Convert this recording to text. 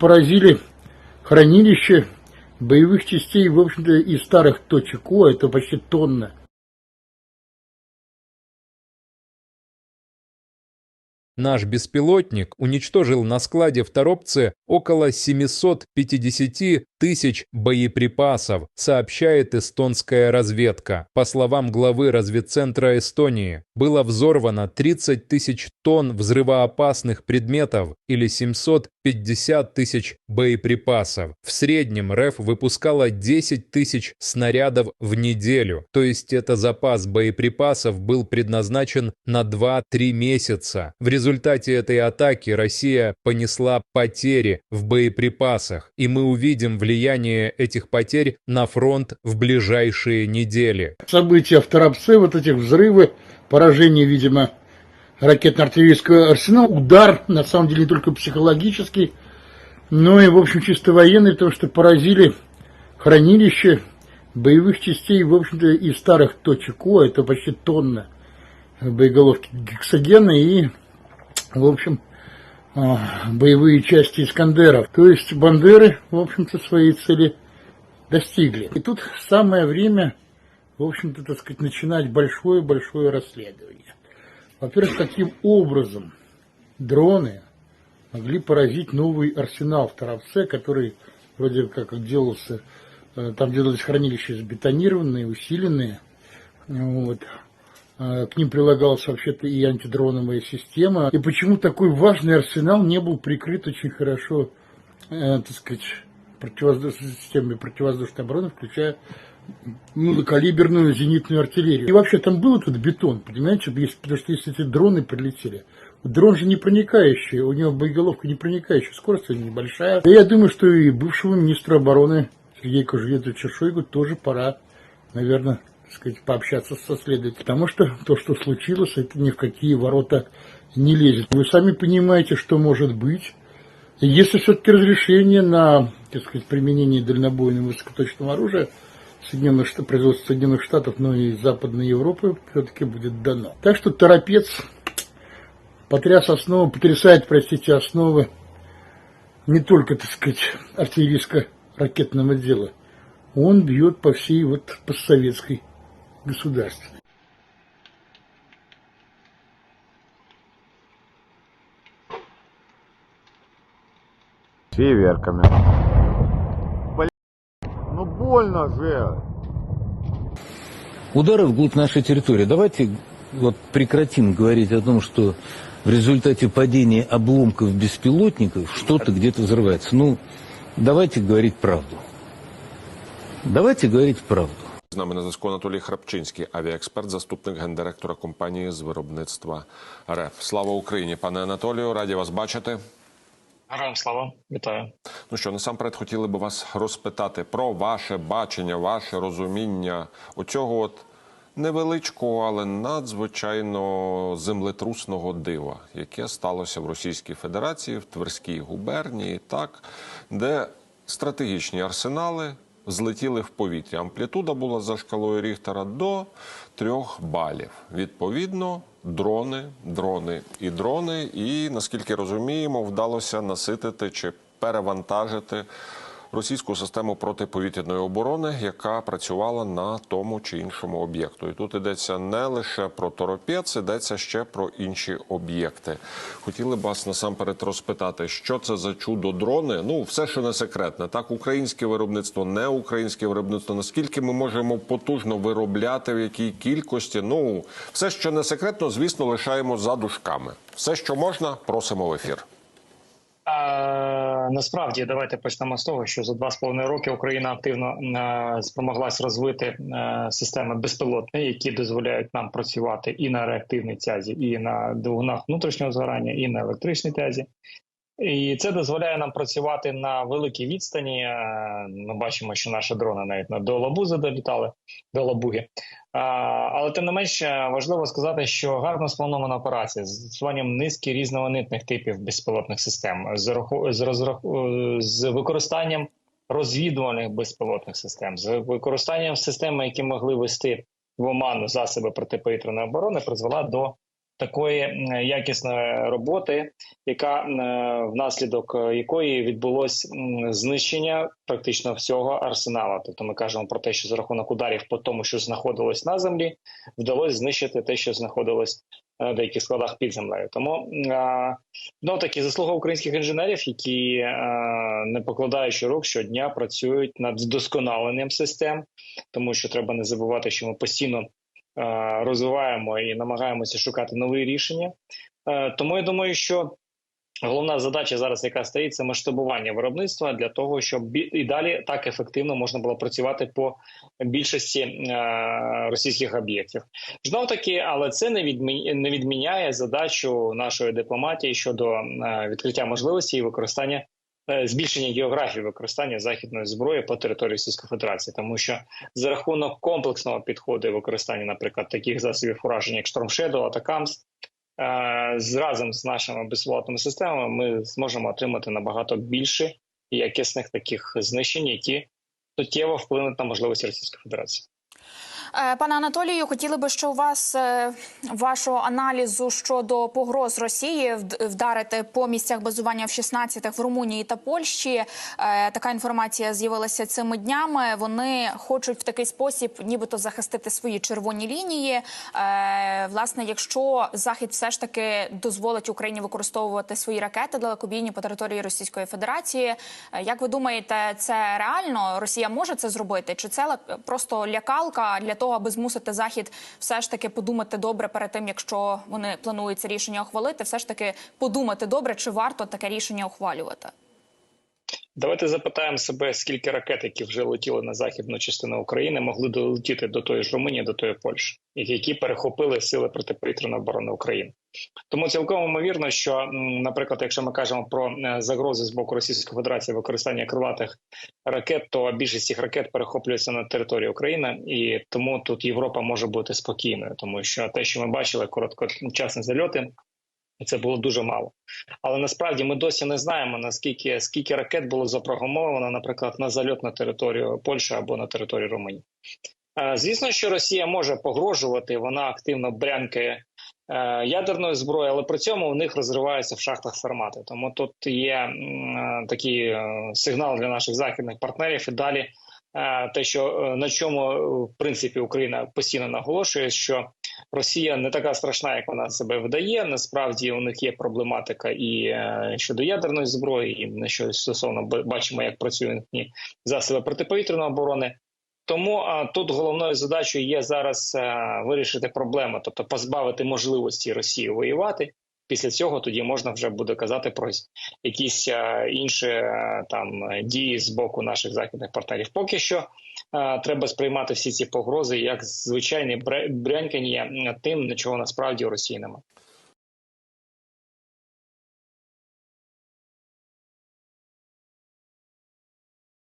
поразили хранилище боевых частей, в общем-то, из старых точек О, это почти тонна. Наш беспилотник уничтожил на складе в Торопце около 750 тысяч боеприпасов, сообщает эстонская разведка. По словам главы разведцентра Эстонии, было взорвано 30 тысяч тонн взрывоопасных предметов или 750 тысяч боеприпасов. В среднем РФ выпускала 10 тысяч снарядов в неделю, то есть это запас боеприпасов был предназначен на 2-3 месяца. В результате этой атаки Россия понесла потери в боеприпасах, и мы увидим влияние этих потерь на фронт в ближайшие недели. События в Торопце, вот этих взрывы, поражение, видимо, ракетно-артиллерийского арсенала, удар, на самом деле, не только психологический, но и, в общем, чисто военный, потому что поразили хранилище боевых частей, в общем-то, из старых точек О, это почти тонна боеголовки гексогена и, в общем, боевые части Искандеров. То есть Бандеры, в общем-то, своей цели достигли. И тут самое время, в общем-то, так сказать, начинать большое-большое расследование. Во-первых, каким образом дроны могли поразить новый арсенал в Торопце, который вроде как делался, э, там делались хранилища сбетонированные, усиленные, вот. А, К ним прилагалась вообще-то и антидроновая система. И почему такой важный арсенал не был прикрыт очень хорошо, э, так сказать, противовоздушной системой противовоздушной обороны, включая малокалиберную зенитную артиллерию. И вообще там был этот бетон, понимаете, потому что если эти дроны прилетели, дрон же не проникающий, у него боеголовка не проникающая, скорость небольшая. И я думаю, что и бывшему министру обороны Сергею Кожеведовичу Шойгу тоже пора, наверное, сказать, пообщаться со следователем. Потому что то, что случилось, это ни в какие ворота не лезет. Вы сами понимаете, что может быть. Если все-таки разрешение на так сказать, применение дальнобойного высокоточного оружия Соединенных Штатов, производства Соединенных Штатов, но и Западной Европы все-таки будет дано. Так что торопец потряс основы, потрясает, простите, основы не только, так сказать, артиллерийско-ракетного дела. Он бьет по всей вот постсоветской государственной. С фейерверками. Блин, ну больно же. удары вглубь нашей территории. Давайте вот прекратим говорить о том, что в результате падения обломков беспилотников что-то где-то взрывается. Ну, давайте говорить правду. Давайте говорить правду. З нами на зв'язку Анатолій Храпчинський, авіаексперт, заступник гендиректора компанії з виробництва РФ. Слава Україні, пане Анатолію, раді вас бачити. Героям слава, вітаю. Ну що, насамперед хотіли би вас розпитати про ваше бачення, ваше розуміння оцього от невеличкого, але надзвичайно землетрусного дива, яке сталося в Російській Федерації, в Тверській губернії, так, де стратегічні арсенали злетіли в повітря. Амплітуда була за шкалою Ріхтера до трьох балів. Відповідно, дрони, дрони і дрони. І наскільки розуміємо, вдалося наситити чи перевантажити російську систему протиповітряної оборони, яка працювала на тому чи іншому об'єкту. І тут йдеться не лише про торопець, йдеться ще про інші об'єкти. Хотіли б вас насамперед розпитати, що це за чудо дрони? Ну, все, що не секретне, так українське виробництво, не українське виробництво. Наскільки ми можемо потужно виробляти, в якій кількості? Ну, все, що не секретно, звісно, лишаємо за дужками. Все, що можна, просимо в ефір. Насправді, давайте почнемо з того, що за два з половиною роки Україна активно е, спромоглась розвити е, системи безпілотні, які дозволяють нам працювати і на реактивній тязі, і на двигунах внутрішнього згорання, і на електричній тязі. І це дозволяє нам працювати на великій відстані. Е, Ми бачимо, що наші дрони навіть на до Лабузи долітали, до Лабуги. Але тим не менш е, важливо сказати, що гарно спланована операція з застосуванням низки різноманітних типів безпілотних систем, з, раху- з, розрах- е, з використанням розвідувальних безпілотних систем, з використанням систем, які могли вести в оману засоби протиповітряної оборони, призвела до такої якісної роботи, яка е, внаслідок е, якої відбулось знищення практично всього арсенала. Тобто ми кажемо про те, що за рахунок ударів по тому, що знаходилось на землі, вдалося знищити те, що знаходилось на деяких складах під землею. Тому ну такі заслуга українських інженерів, які е, не покладаючи рук щодня працюють над вдосконаленням систем, тому що треба не забувати, що ми постійно е, розвиваємо і намагаємося шукати нові рішення. Е, Тому я думаю, що головна задача зараз, яка стоїть, це масштабування виробництва для того, щоб і далі так ефективно можна було працювати по більшості е, російських об'єктів. Знов таки, але це не не відміняє задачу нашої дипломатії щодо е, відкриття можливості і використання. Е, Збільшення географії використання західної зброї по території Російської Федерації, тому що за рахунок комплексного підходу і використання, наприклад, таких засобів ураження, як Shadow, Атакамс, разом з нашими безпілотними системами, ми зможемо отримати набагато більше якісних таких знищень, які суттєво вплинуть на можливості Російської Федерації. Е, Пане Анатолію, хотіли би, що у вас е, вашого аналізу щодо погроз Росії вдарити по місцях базування в 16 в Румунії та Польщі. Е, Така інформація з'явилася цими днями. Вони хочуть в такий спосіб, нібито захистити свої червоні лінії. Власне, якщо Захід все ж таки дозволить Україні використовувати свої ракети далекобійні по території Російської Федерації, як ви думаєте, це реально? Росія може це зробити? Чи це просто лякалка для того, аби змусити Захід все ж таки подумати добре перед тим, якщо вони планують це рішення ухвалити, все ж таки подумати добре, чи варто таке рішення ухвалювати? Давайте запитаємо себе, скільки ракет, які вже летіли на західну частину України, могли долетіти до тої ж Румунії, до тої Польщі, і які перехопили сили протиповітряної оборони України. Тому цілком ймовірно, що, наприклад, якщо ми кажемо про е, загрози з боку Російської Федерації використання крилатих ракет, то більшість цих ракет перехоплюється на території України, і тому тут Європа може бути спокійною, тому що те, що ми бачили, короткочасні зальоти, це було дуже мало. Але насправді ми досі не знаємо наскільки скільки ракет було запрограмовано, наприклад, на зальот на територію Польщі або на територію Румунії. Е, Звісно, що Росія може погрожувати, вона активно брянкає е, ядерною зброєю, але при цьому у них розриваються в шахтах формати. Тому тут є е, такий е, сигнал для наших західних партнерів і далі. Те, що на чому в принципі Україна постійно наголошує, що Росія не така страшна, як вона себе видає. Насправді у них є проблематика і щодо ядерної зброї, і на що стосовно бачимо, як працюють засоби протиповітряної оборони. Тому а, тут головною задачею є зараз е, вирішити проблему, тобто позбавити можливості Росії воювати. Після цього тоді можна вже буде казати про якісь е, інші е, там дії з боку наших західних партнерів. Поки що е, треба сприймати всі ці погрози як звичайне брянькання тим, чого насправді у Росії немає.